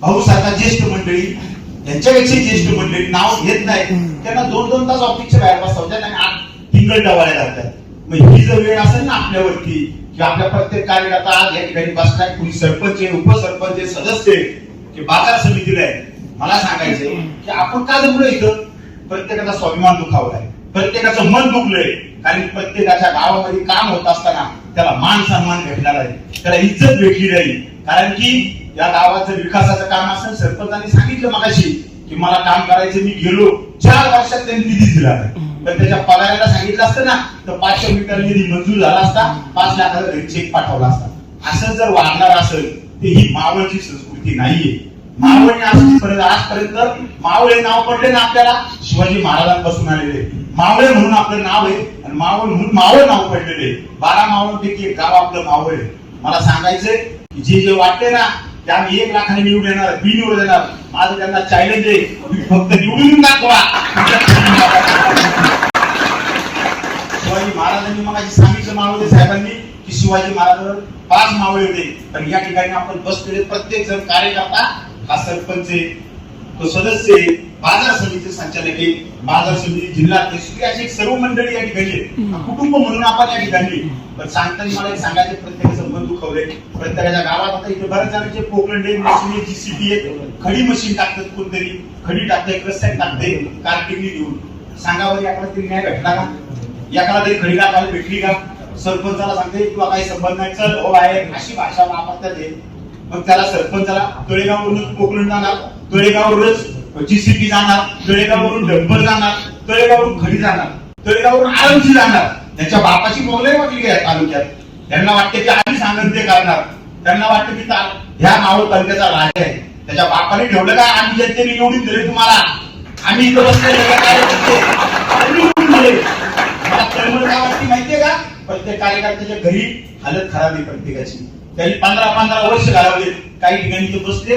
भाऊ सारखा ज्येष्ठ मंडळी त्यांच्यापेक्षा ज्येष्ठ मंडळी नाव घेत नाही. त्यांना दोन दोन तास ऑफिसच्या बाहेर बसतात त्यांना आत टिंगल डवाळ्या लागतात. मग ही जर वेळ असेल ना आपल्यावरती की आपल्या प्रत्येक कार्यकर्ता आज या ठिकाणी बसलाय कुणी सरपंच आहे उपसरपंच आहे सदस्य आहे की बाजार समितीला आहे. मला सांगायचंय की आपण का जमलो इथं? प्रत्येकाचा स्वाभिमान दुखावलाय प्रत्येकाचं मन दुखलंय. कारण प्रत्येकाच्या गावामध्ये काम होत असताना त्याला मान सन्मान भेटणार आहे. त्याला इज्जत भेटली नाही. कारण की या गावाचं विकासाचं काम असेल सरपंचाने सांगितलं मगाशी की मला काम करायचं मी गेलो. चार वर्षात त्यांनी निधी दिला. नाही पण त्याच्या पगाराला सांगितलं असतं ना तर पाचशे मीटर निधी मंजूर झाला असता पाच लाखाचा घरी चेक पाठवला असता. असं जर वाढणार असेल तर ही मावळची संस्कृती नाहीये. मावळने आजपर्यंत आजपर्यंत मावळे नाव पडले ना आपल्याला? शिवाजी महाराजांपासून आलेले. मावळे म्हणून आपलं नाव आहे आणि मावळ म्हणून मावळ नाव पडलेले. बारा मावळपैकी एक गाव आपलं मावळ आहे. मला सांगायचंय जे जे वाटते ना त्या आम्ही एक लाखाने निवडून येणार मी निवडून येणार. माझं त्यांना चॅलेंज आहे. फक्त निवडून दाखवा. शिवाजी महाराजांनी मग सांगितलं मावळे साहेबांनी की शिवाजी महाराजांवर पाच मावळे होते. पण या ठिकाणी आपण बसलेले प्रत्येक जण कार्यकर्ता हा सरपंच आहे. तो सदस्य बाजार समितीचे संचालक आहे. बाजार समिती जिल्हा अशी एक सर्व मंडळी या ठिकाणी. कुटुंब म्हणून आपण या ठिकाणी. पण सांगताना मला सांगायचं प्रत्येकाचं मन दुखवलंय प्रत्येकाच्या गावात आता इथे बऱ्याच जणांचे पोकलंडे मशीन जीसीबी आहे. खडी मशीन टाकतात कोणतरी. खडी टाकते क्रस्टॅक टाकते. कार्टिंगनी देऊन. सांगावर याकडे तरी न्याय भेटला का? याकडे तरी खडी टाकायला भेटली का? सरपंचाला सांगते तुला काही संबंध नाही. चल हो आहे अशी भाषा वापरतात. मग त्याला सरपंचाला तळेगाववरून पोकलून जाणार तळेगाववरूनच जीसीपी जाणार तळेगाववरून डंपर जाणार तळेगाववरून खडी जाणार तळेगाववरून आरामची जाणार. त्यांच्या बापाची मोगलाई वाटली आहे तालुक्यात. त्यांना वाटते की आम्ही सांगत ते करणार. त्यांना वाटतं की ह्या मावळ तालुक्याचा राजा आहे. त्याच्या बापाने ठेवलं का आम्ही जनतेने निवडून दिले तुम्हाला? आम्ही इथं बसले तळमळ काय वाटते माहितीये का? प्रत्येक कार्यकर्त्याच्या घरी हालत खराब आहे प्रत्येकाची. त्यांनी पंधरा पंधरा वर्ष घालवले. काही ठिकाणी इथं बसले